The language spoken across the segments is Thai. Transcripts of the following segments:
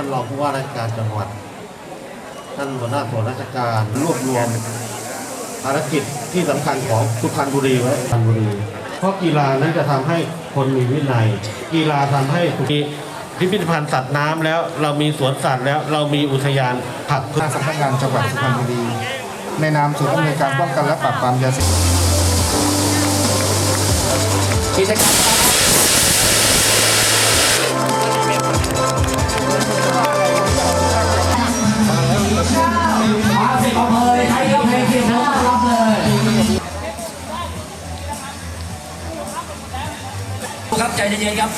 ท่านรองผู้ว่าราชการจังหวัด ท่านหัวหน้าส่วนราชการรวบรวมภารกิจที่สำคัญของสุพรรณบุรีไว้สุพรรณบุรี เพราะกีฬานั้นจะทำให้คนมีวินัย กีฬาทำให้มีพิพิธภัณฑ์สัตว์น้ำแล้ว เรามีสวนสัตว์แล้วเรามีอุทยานผักพืชน้าสำนักงานจังหวัดสุพรรณบุรี ในนามศูนย์อำนวยการป้องกันและปราบปรามยาเสพติด ครับใจเย็นๆครับ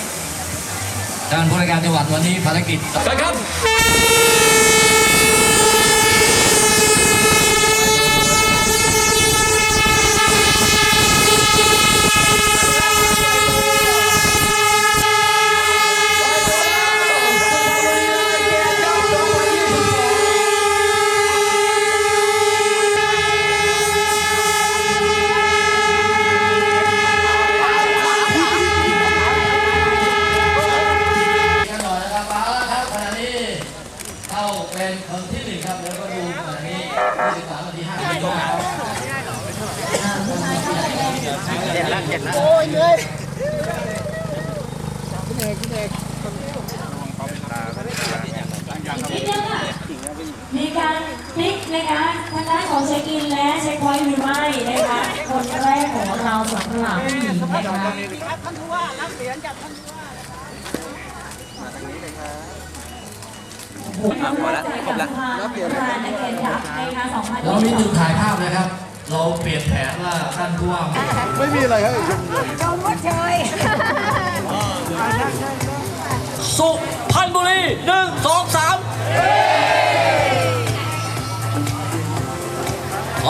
ด้านผู้ราชการจังหวัดวันนี้ภารกิจไปครับ กันหน่อยนะครับมาแล้วครับขณะนี้ เข้าเป็นคนที่หนึ่งครับแล้วก็ดูขณะนี้23นาที5นาทีครับมีการพลิกนะคะทางด้านของเช็คอินและเช็คพอยต์หรือไม่นะคะคนแรกของเราสำหรับผู้หญิงนะคะโอ้โหพอแล้วครบแล้วรับเปลี่ยนนักเรียนดับ นะคะสองพันเรามีจุดถ่ายภาพนะครับ เราเปลี่ยนแผนว่าท่านผู้ว่าสุพรรณบุรีหนึ่งสองส